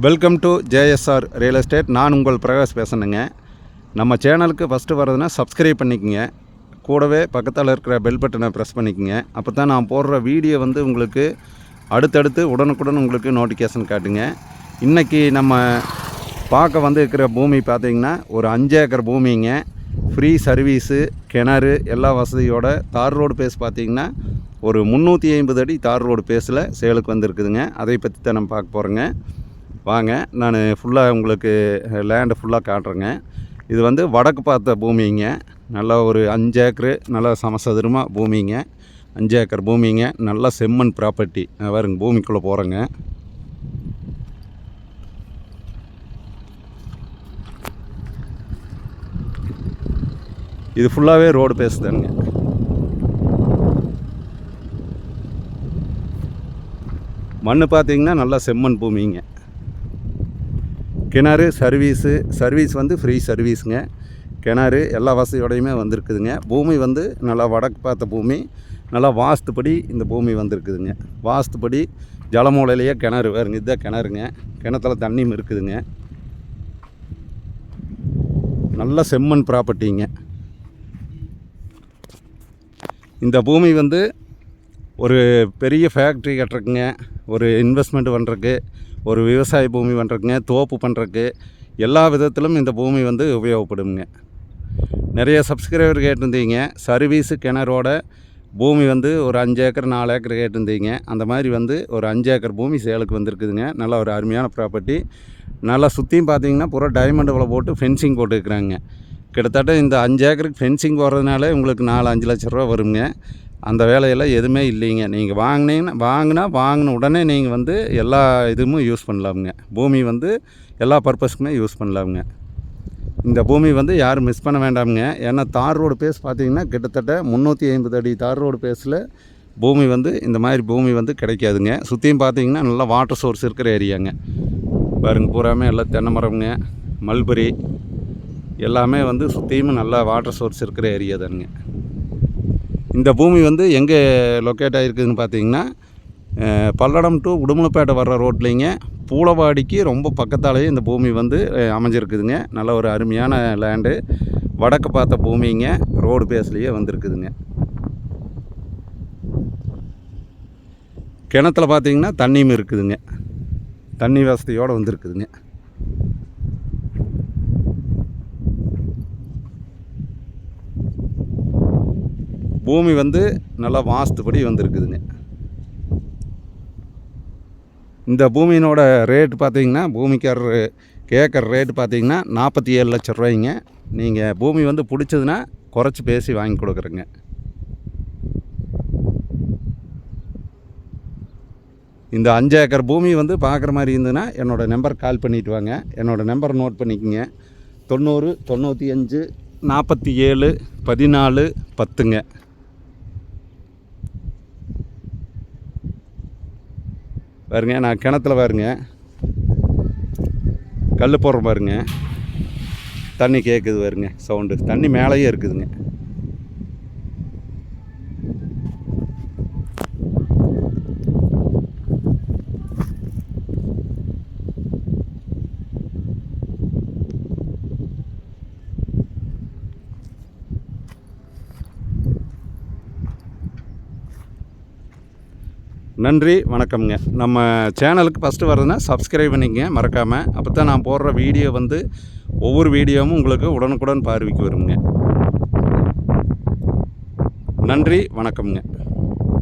Welcome to JSR real estate நான் உங்கள் பிரகாஷ் பேசணுங்க. நம்ம சேனலுக்கு ஃபஸ்ட்டு வர்றதுன்னா சப்ஸ்கிரைப் பண்ணிக்கோங்க. கூடவே பக்கத்தில் இருக்கிற பெல் பட்டனை ப்ரெஸ் பண்ணிக்கோங்க. அப்போ தான் நான் போடுற வீடியோ வந்து உங்களுக்கு அடுத்தடுத்து உடனுக்குடன் உங்களுக்கு நோட்டிஃபிகேஷன் காட்டுங்க. இன்றைக்கி நம்ம பார்க்க வந்து இருக்கிற பூமி பார்த்திங்கன்னா ஒரு அஞ்சு ஏக்கர் பூமிங்க. ஃப்ரீ சர்வீஸு கிணறு எல்லா வசதியோட தார் ரோடு பேஸ் பார்த்திங்கன்னா ஒரு முந்நூற்றி ஐம்பது அடி தார் ரோடு பேஸில் சேலுக்கு வந்துருக்குதுங்க. அதை பற்றி தான் நம்ம பார்க்க போகிறோங்க வாங்க. நான் ஃபுல்லாக உங்களுக்கு லேண்டை ஃபுல்லாக காட்டுறேங்க. இது வந்து வடக்கு பார்த்த பூமிங்க. நல்லா ஒரு அஞ்சு ஏக்கரு நல்லா சமசதுரமாக பூமிங்க. அஞ்சு ஏக்கர் பூமிங்க. நல்லா செம்மண் ப்ராப்பர்ட்டி வேறுங்க பூமிக்குள்ளே போகிறேங்க இது ஃபுல்லாகவே ரோடு பேசுதானுங்க மண் பார்த்தீங்கன்னா நல்லா செம்மண் பூமிங்க. கிணறு சர்வீஸு சர்வீஸ் வந்து ஃப்ரீ சர்வீஸுங்க கிணறு எல்லா வசதியோடையுமே வந்திருக்குதுங்க. பூமி வந்து நல்லா வடக்கு பார்த்த பூமி நல்லா வாஸ்துப்படி இந்த பூமி வந்திருக்குதுங்க. வாஸ்துப்படி ஜலமூலையிலேயே கிணறு வேறுங்க இதுதான் கிணறுங்க. கிணத்துல தண்ணியும் இருக்குதுங்க. நல்ல செம்மண் ப்ராப்பர்ட்டிங்க இந்த பூமி வந்து ஒரு பெரிய ஃபேக்ட்ரி கட்டுறக்குங்க ஒரு இன்வெஸ்ட்மெண்ட் பண்ணுறக்கு ஒரு விவசாய பூமி பண்ணுறக்குங்க தோப்பு பண்ணுறக்கு எல்லா விதத்திலும் இந்த பூமி வந்து உபயோகப்படுங்க நிறைய சப்ஸ்கிரைபர் கேட்டிருந்தீங்க சர்வீஸு கிணறோட பூமி வந்து ஒரு அஞ்சு ஏக்கர் நாலு ஏக்கர் கேட்டிருந்தீங்க. அந்த மாதிரி வந்து ஒரு அஞ்சு ஏக்கர் பூமி சேலுக்கு வந்திருக்குதுங்க. நல்ல ஒரு அருமையான ப்ராப்பர்ட்டி நல்லா சுற்றியும் பார்த்தீங்கன்னா பூரா டைமண்ட் வலை போட்டு ஃபென்சிங் போட்டுருக்குறாங்க. கிட்டத்தட்ட இந்த அஞ்சு ஏக்கருக்கு ஃபென்சிங் போடுறதுனால உங்களுக்கு நாலு அஞ்சு லட்ச ரூபா வருங்க. அந்த வேலையெல்லாம் எதுவுமே இல்லைங்க. நீங்கள் வாங்கினீங்கன்னா வாங்கினா வாங்கின உடனே நீங்கள் வந்து எல்லா இதுவும் யூஸ் பண்ணலாமுங்க. பூமி வந்து எல்லா பர்பஸ்க்குமே யூஸ் பண்ணலாமுங்க. இந்த பூமி வந்து யாரும் மிஸ் பண்ண வேண்டாமுங்க. ஏன்னா தார் ரோடு பேஸ் பார்த்தீங்கன்னா கிட்டத்தட்ட முந்நூற்றி ஐம்பது அடி தார் ரோடு பேஸில் பூமி வந்து இந்த மாதிரி பூமி வந்து கிடைக்காதுங்க. சுற்றியும் பார்த்தீங்கன்னா நல்லா வாட்டர் சோர்ஸ் இருக்கிற ஏரியாங்க. பாருங்க பூராமே எல்லாம் தென்னை மரம்ங்க மல்பரி எல்லாமே வந்து சுற்றியும் நல்லா வாட்டர் சோர்ஸ் இருக்கிற ஏரியா தானுங்க. இந்த பூமி வந்து எங்கே லொக்கேட் ஆகிருக்குதுன்னு பார்த்தீங்கன்னா பல்லடம் டு உடுமலைப்பேட்டை வர்ற ரோட்லேங்க பூலவாடிக்கு ரொம்ப பக்கத்தாலேயே இந்த பூமி வந்து அமைஞ்சிருக்குதுங்க. நல்ல ஒரு அருமையான லேண்டு வடக்கு பார்த்த பூமிங்க ரோடு பேஸ்லேயே வந்திருக்குதுங்க. கிணத்துல பார்த்தீங்கன்னா தண்ணியும் இருக்குதுங்க. தண்ணி வசதியோடு வந்திருக்குதுங்க. பூமி வந்து நல்லா வாஸ்துபடி வந்திருக்குதுங்க. இந்த பூமியினோட ரேட்டு பார்த்தீங்கன்னா பூமிக்காரர் கேட்குற ரேட்டு பார்த்தீங்கன்னா நாற்பத்தி ஏழு லட்ச ரூபாய்ங்க. நீங்கள் பூமி வந்து பிடிச்சதுன்னா குறைச்சி பேசி வாங்கி கொடுக்குறேங்க. இந்த அஞ்சு ஏக்கர் பூமி வந்து பார்க்குற மாதிரி இருந்ததுன்னா என்னோடய நம்பர் கால் பண்ணிட்டு வாங்க. என்னோடய நம்பர் நோட் பண்ணிக்கோங்க. தொண்ணூறு தொண்ணூற்றி அஞ்சு நாற்பத்தி ஏழு பதினாலு பத்துங்க. பாருங்க நான் கிணத்துல பாருங்க. கல் போடுற பாருங்க. தண்ணி கேட்குது பாருங்க சவுண்டு தண்ணி மேலேயே இருக்குதுங்க. நன்றி வணக்கம்ங்க. நம்ம சேனலுக்கு ஃபஸ்ட்டு வர்றதுன்னா சப்ஸ்கிரைப் பண்ணிக்கங்க மறக்காமல் அப்போ தான் நான் போடுற வீடியோ வந்து ஒவ்வொரு வீடியோவும் உங்களுக்கு உடனுக்குடன் பார்வைக்கு வருங்க. நன்றி வணக்கம்ங்க.